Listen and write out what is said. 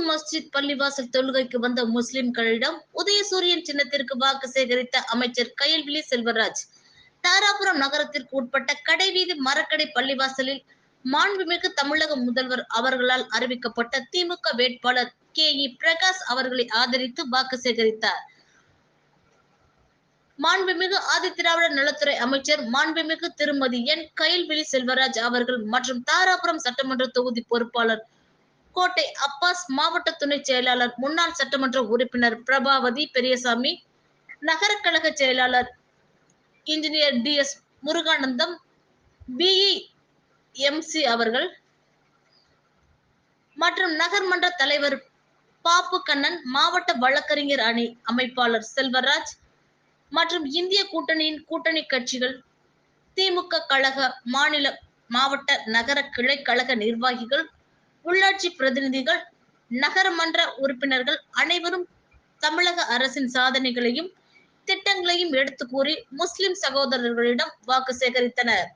மஸ்ஜித் பள்ளிவாசல் தொழுகைக்கு வந்த முஸ்லிம்களிடம் உதயசூரியன் சின்னத்திற்கு வாக்கு சேகரித்த அமைச்சர் கயல்விழி செல்வராஜ். தாராபுரம் நகரத்திற்கு உட்பட்ட கடைவீதி மரக்கடை பள்ளிவாசலில் மாண்புமிகு தமிழக முதல்வர் அவர்களால் அறிவிக்கப்பட்ட திமுக வேட்பாளர் கே இ பிரகாஷ் அவர்களை ஆதரித்து வாக்கு சேகரித்தார். மாண்புமிகு ஆதித்திராவிட நலத்துறை அமைச்சர் மாண்புமிகு திருமதி என் கயல்விழி செல்வராஜ் அவர்கள் மற்றும் தாராபுரம் சட்டமன்ற தொகுதி பொறுப்பாளர் கோட்டை அப்பாஸ் மாவட்ட துணை செயலாளர் முன்னாள் சட்டமன்ற உறுப்பினர் பிரபாவதி பெரியசாமி நகர கழக செயலாளர் engineer T S Muruganandam BE MC அவர்கள் மற்றும் நகர்மன்ற தலைவர் பாப்பு கண்ணன் மாவட்ட வழக்கறிஞர் அணி அமைப்பாளர் செல்வராஜ் மற்றும் இந்திய கூட்டணியின் கூட்டணி கட்சிகள் திமுக கழக மாநில மாவட்ட நகர கிளை கழக நிர்வாகிகள் உள்ளாட்சி பிரதிநிதிகள் நகரமன்ற உறுப்பினர்கள் அனைவரும் தமிழக அரசின் சாதனைகளையும் திட்டங்களையும் எடுத்து கூறி முஸ்லிம் சகோதரர்களிடம் வாக்கு சேகரித்தனர்.